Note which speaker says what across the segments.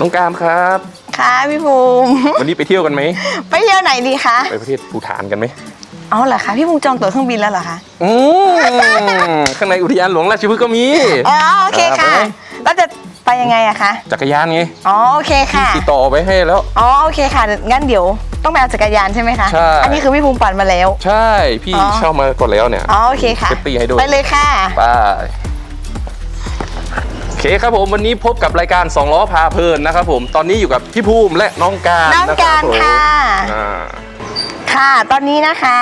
Speaker 1: น้องการครับ
Speaker 2: ค่ะพี่ภูมิ
Speaker 1: วันนี้ไปเที่ยวกันไหม
Speaker 2: ไปเที่ยวไหนดีคะ
Speaker 1: ไปประเทศภูฐานกันไหม
Speaker 2: อ๋อเหรอคะพี่ภูมิจองตั๋วเครื่องบินแล้วเหรอคะ
Speaker 1: อืมข้างในอุทยานหลวงราชพฤกษ์ก็มี
Speaker 2: อ๋อโอเคค่ะ
Speaker 1: ไปไหม
Speaker 2: แล้วจะไปยังไงอะคะ
Speaker 1: จักรยานไง
Speaker 2: อ๋อโอเคค่ะ
Speaker 1: ติดต่อไปให้แล้ว
Speaker 2: อ๋อโอเคค่ะ งั้นเดี๋ยวต้องไปเอาจักรยานใช่ไหมคะ
Speaker 1: ใช่
Speaker 2: อันนี้คือพี่ภูมิปั่นมาแล้ว
Speaker 1: ใช่พี่
Speaker 2: อ๋อ
Speaker 1: เช่ามาก่อนแล้วเนี่ย
Speaker 2: อ๋อโอเคค่ะ
Speaker 1: เซฟตี้ให้ด้วย
Speaker 2: ไปเลยค่ะ
Speaker 1: ไปโอ เคครับผมวันนี้พบกับรายการสองล้อพาเพลินนะครับผมตอนนี้อยู่กับพี่ภูมิและน้องการ
Speaker 2: น้องการ
Speaker 1: บผม
Speaker 2: ค่ะ
Speaker 1: อ่า
Speaker 2: ค่ะ ตอนนี้นะคะ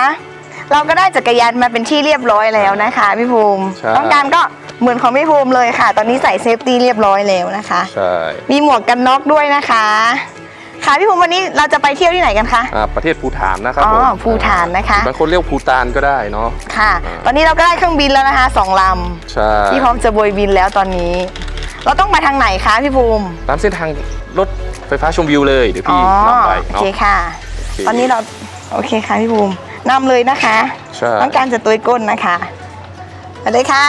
Speaker 2: เราก็ได้จักรยานมาเป็นที่เรียบร้อยแล้วนะคะพี่ภูมิ
Speaker 1: ใช่
Speaker 2: น้องการก็เหมือนของพี่ภูมิเลยค่ะ ตอนนี้ใส่เซฟตี้เรียบร้อยแล้วนะคะ
Speaker 1: ใช่
Speaker 2: มีหมวกกันน็อกด้วยนะคะ ค่ะพี่ภูมิวันนี้เราจะไปเที่ยวที่ไหนกันคะ
Speaker 1: อ่าประเทศภูฐานนะครับ
Speaker 2: อ๋อ
Speaker 1: ผม
Speaker 2: ภูฐานนะคะ
Speaker 1: บางคนเรียกภูตานก็ได้เนาะ
Speaker 2: ค่ะ
Speaker 1: อ่า
Speaker 2: ตอนนี้เราก็ได้เครื่องบินแล้วนะคะสองล
Speaker 1: ใช่ำ
Speaker 2: ที่พร้อมจะโบยบินแล้วตอนนี้ เราต้องไปทางไหนคะพี่ภูมิ
Speaker 1: ตามเส้นทางรถไฟฟ้าชมวิวเลยเดี๋ยว
Speaker 2: อ๋อ
Speaker 1: พี่นำไป
Speaker 2: โอ
Speaker 1: เนาะ
Speaker 2: เคค่ะ
Speaker 1: โค
Speaker 2: ตอนนี้เราโอเคค่ะพี่ภูมินำเลยนะคะ
Speaker 1: ใช่
Speaker 2: ต้องการจะตุยก้นนะคะมาเลยค่ะ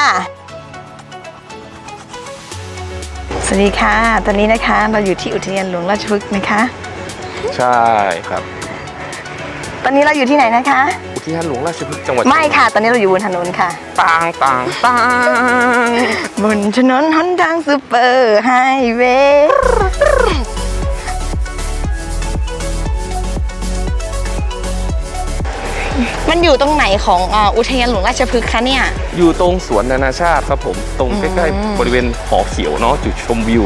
Speaker 2: สวัสดีค่ะ ตอนนี้นะคะเราอยู่ที่อุทยานหลวงราชพฤกษ์นะคะ
Speaker 1: ใช่ครับ
Speaker 2: ตอนนี้เราอยู่ที่ไหนนะคะ
Speaker 1: อุทยานหลวงราชพฤกษ์จังหวัด
Speaker 2: ไม่ค่ะ ตอนนี้เราอยู่บนถนนค่ะ
Speaker 1: ต่างต่างต่าง
Speaker 2: บนถนนหนทางซูเปอร์ไฮเวย์มันอยู่ตรงไหนของอ่าอุทยานหลวงราชพฤกษ์คะเนี่ย
Speaker 1: อยู่ตรงสวนนานาชาติครับผม ตรงใกล้
Speaker 2: อืม
Speaker 1: ๆบริเวณหอเขียวเนาะจุดชมวิว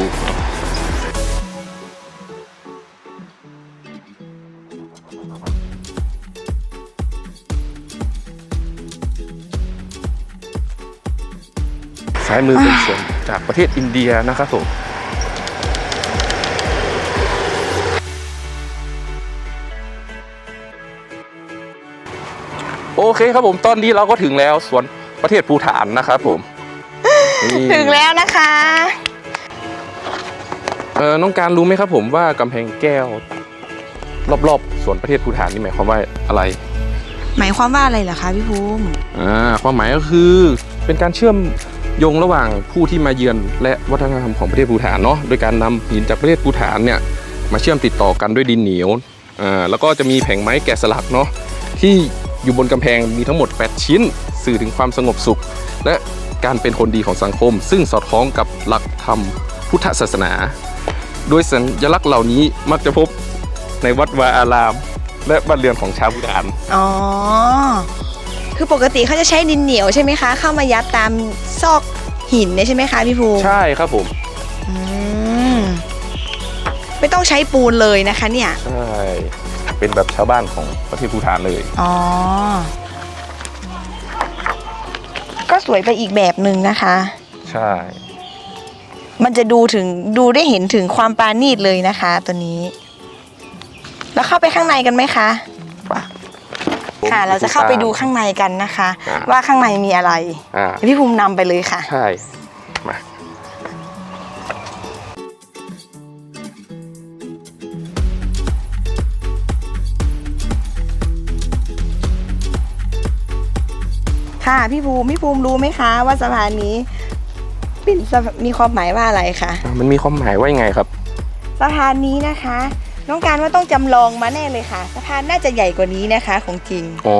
Speaker 1: ซ้ายมือเป็นสวนจากประเทศอินเดียนะครับผมโอเคครับผมตอนนี้เราก็ถึงแล้วสวนประเทศภูฐานนะครับผมนี่
Speaker 2: ถึงแล้วนะคะ
Speaker 1: เออน้องการรู้ไหมครับผมว่ากำแพงแก้ว รอบๆสวนประเทศภูฐานนี่หมายความว่าอะไร
Speaker 2: หมายความว่าอะไรเหรอคะพี่ภูมิ
Speaker 1: อ่าความหมายก็คือเป็นการเชื่อม โยงระหว่างผู้ที่มาเยือนและวัฒนธรรมของประเทศภูฐานเนาะโดยการนำหินจากประเทศภูฐานเนี่ยมาเชื่อมติดต่อกันด้วยดินเหนียวอ่าแล้วก็จะมีแผงไม้แกะสลักเนาะที่อยู่บนกำแพงมีทั้งหมด 8 ชิ้น สื่อถึงความสงบสุข และการเป็นคนดีของสังคม ซึ่งสอดคล้องกับหลักธรรมพุทธศาสนา โดยสัญลักษณ์เหล่านี้มักจะพบในวัดวาอาราม และบ้านเรือนของชาวภูฐาน
Speaker 2: อ๋อ คือปกติเขาจะใช้ดินเหนียวใช่ไหมคะ เข้ามายัดตามซอกหินเนี่ยใช่ไหมคะพี่ภูมิ
Speaker 1: ใช่ครับผม
Speaker 2: อืมไม่ต้องใช้ปูนเลยนะคะเนี่ย
Speaker 1: ใช่เป็นแบบชาวบ้านของประเทศภูฐานเลย
Speaker 2: อ๋อ ก็สวยไปอีกแบบหนึ่งนะคะ
Speaker 1: ใช่
Speaker 2: มันจะดูถึงดูได้เห็นถึงความปราณีตเลยนะคะ ตัวนี้ แล้วเข้าไปข้างในกันไหมคะ ค่ะ เราจะเข้าไปดูข้างในกันนะคะ
Speaker 1: อ่า
Speaker 2: ว่าข้างในมีอะไร
Speaker 1: อ่า
Speaker 2: พี่ภูมินำไปเลยค่ะ
Speaker 1: ใช่มา
Speaker 2: ค่ะพี่ภูมิพี่ภูมิรู้ไหมคะว่าสะพานนี้เป็นสะมีความหมายว่าอะไรคะ
Speaker 1: มันมีความหมายว่ายังไงครับ
Speaker 2: สะพานนี้นะคะ น้องการว่าต้องจำลองมาแน่เลยค่ะ สะพานน่าจะใหญ่กว่านี้นะคะ ของจริง
Speaker 1: อ๋อ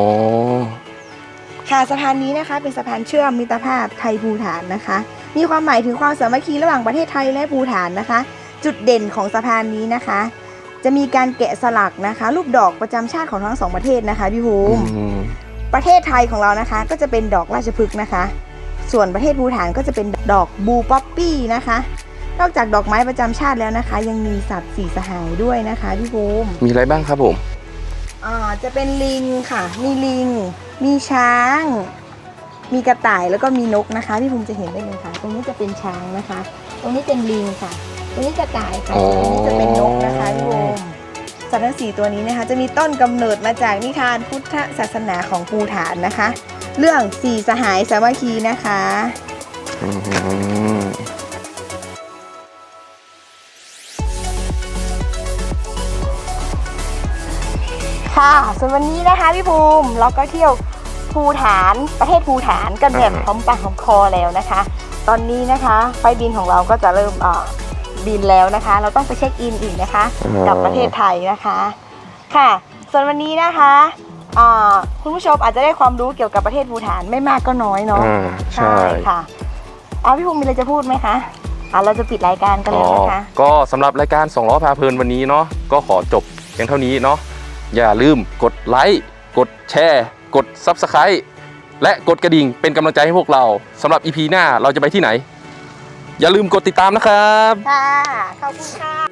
Speaker 2: ค่ะสะพานนี้นะคะ เป็นสะพานเชื่อมมิตรภาพไทยภูฐานนะคะ มีความหมายถึงความสามัคคีระหว่างประเทศไทยและภูฐานนะคะ จุดเด่นของสะพานนี้นะคะ จะมีการแกะสลักนะคะรูปดอกประจำชาติของทั้งสองประเทศนะคะพี่ภูมิ
Speaker 1: อืม
Speaker 2: ประเทศไทยของเรานะคะ ก็จะเป็นดอกราชพฤกษ์นะคะ ส่วนประเทศภูฐานก็จะเป็นดอกบูป๊อปปี้นะคะ นอกจากดอกไม้ประจำชาติแล้วนะคะ ยังมีสัตว์สีสหายด้วยนะคะพี่ภูมิ
Speaker 1: มีอะไรบ้างครับผม
Speaker 2: อ่าจะเป็นลิงค่ะ มีลิง มีช้าง มีกระต่ายแล้วก็มีนกนะคะพี่ภูมิจะเห็นได้เลยค่ะ ตรงนี้จะเป็นช้างนะคะ ตรงนี้เป็นลิงค่ะ ตรงนี้กระต่ายค่ะ
Speaker 1: อ๋อ
Speaker 2: ตรงนี้จะเป็นนกนะคะพี่ภูมิสัตว์ทั้งสี่ตัวนี้นะคะ จะมีต้นกำเนิดมาจากนิทานพุทธศาสนาของภูฐานนะคะ เรื่องสี่สหายสามัคคีนะคะ ค่ะ ส่วนวันนี้นะคะพี่ภูมิเราก็เที่ยวภูฐานประเทศภูฐานกันแบบหอมปากหอมคอแล้วนะคะ ตอนนี้นะคะไฟล์บินของเราก็จะเริ่มเอ่อบินแล้วนะคะ เราต้องไปเช็คอินอีกนะคะ
Speaker 1: อ๋อ
Speaker 2: กับประเทศไทยนะคะค่ะ ส่วนวันนี้นะคะอ่าคุณผู้ชมอาจจะได้ความรู้เกี่ยวกับประเทศภูฐานไม่มากก็น้อยเนาะ
Speaker 1: อ่าใช่
Speaker 2: ค่ะเอาพี่ภูมิมีอะไรจะพูดไหมคะอ่าเราจะปิดรายการกันเลยนะคะ
Speaker 1: ก็สำหรับรายการสองล้อพาเพลินวันนี้เนาะก็ขอจบเพียงเท่านี้เนาะ อย่าลืมกดไลค์กดแชร์ กด Subscribe และกดกระดิ่งเป็นกำลังใจให้พวกเราสำหรับ EP หน้าเราจะไปที่ไหน อย่าลืมกดติดตามนะครับ
Speaker 2: ค่ะ ขอบคุณค่ะ